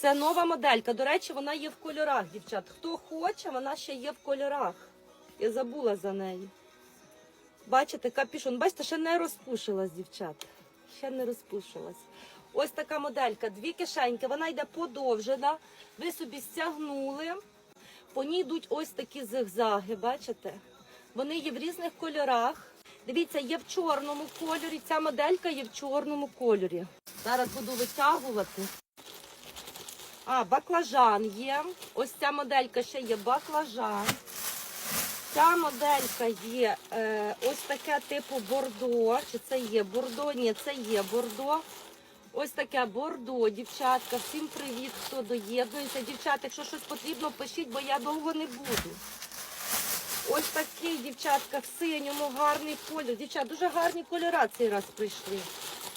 Це нова моделька. До речі, вона є в кольорах, дівчат. Хто хоче, вона ще є в кольорах. Я забула за неї. Бачите, капюшон. Бачите, ще не розпушилась, дівчат. Ще не розпушилась. Ось така моделька, дві кишеньки, вона йде подовжена. Ви собі стягнули. По ній йдуть ось такі зигзаги, бачите? Вони є в різних кольорах. Дивіться, є в чорному кольорі. Ця моделька є в чорному кольорі. Зараз буду витягувати. А, баклажан є. Ось ця моделька ще є баклажан. Ця моделька є е, ось таке типу бордо. Чи це є бордо? Ні, це є бордо. Ось таке бордо, дівчатка. Всім привіт, хто доєднується. Дівчата, якщо щось потрібно, пишіть, бо я довго не буду. Ось такий, дівчатка, в синьому, гарний колір. Дівчат, дуже гарні кольори цей раз прийшли.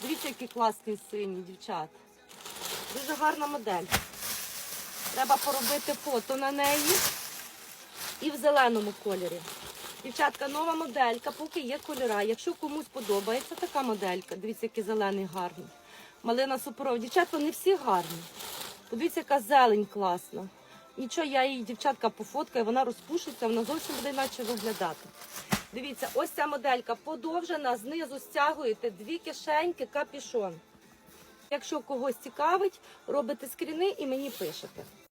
Дивіться, який класний синій, дівчат. Дуже гарна модель. Треба поробити фото на неї. І в зеленому кольорі. Дівчатка, нова моделька, поки є кольора. Якщо комусь подобається така моделька, дивіться, який зелений гарний. Малина суперова. Дівчатка, не всі гарні. Подивіться, яка зелень класна. Нічого, я її, дівчатка, пофоткаю, вона розпушиться, вона зовсім буде іначе виглядати. Дивіться, ось ця моделька подовжена, знизу стягуєте дві кишеньки, капішон. Якщо когось цікавить, робите скріни і мені пишете.